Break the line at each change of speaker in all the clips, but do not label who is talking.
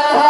감사합니다.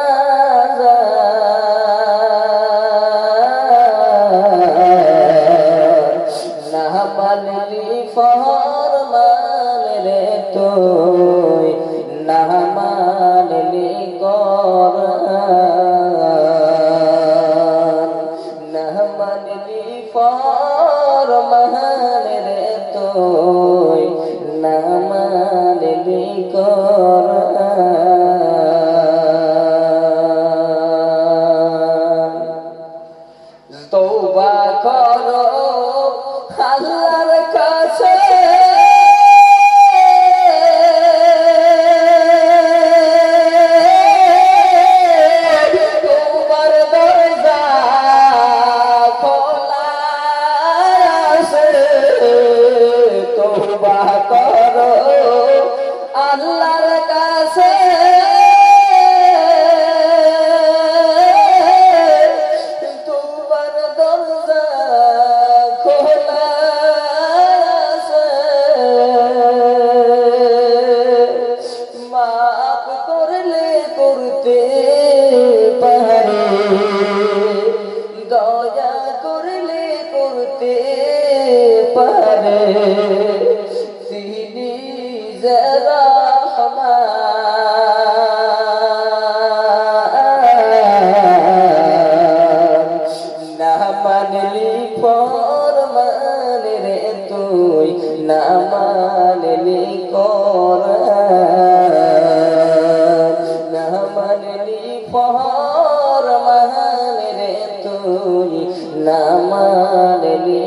ফরমান তো তুই কর মানলি কোরআন। তৌবা করো আল্লাহর কাছে। আল্লাহর কাছে। তোমার দরজা খোলা মাফ করলে করতে পারে। দয়া করলে করতে পারে। মানলি ফরমান রে তুই না মানলি কর। না মানলি ফরমান রে তুই না মানলি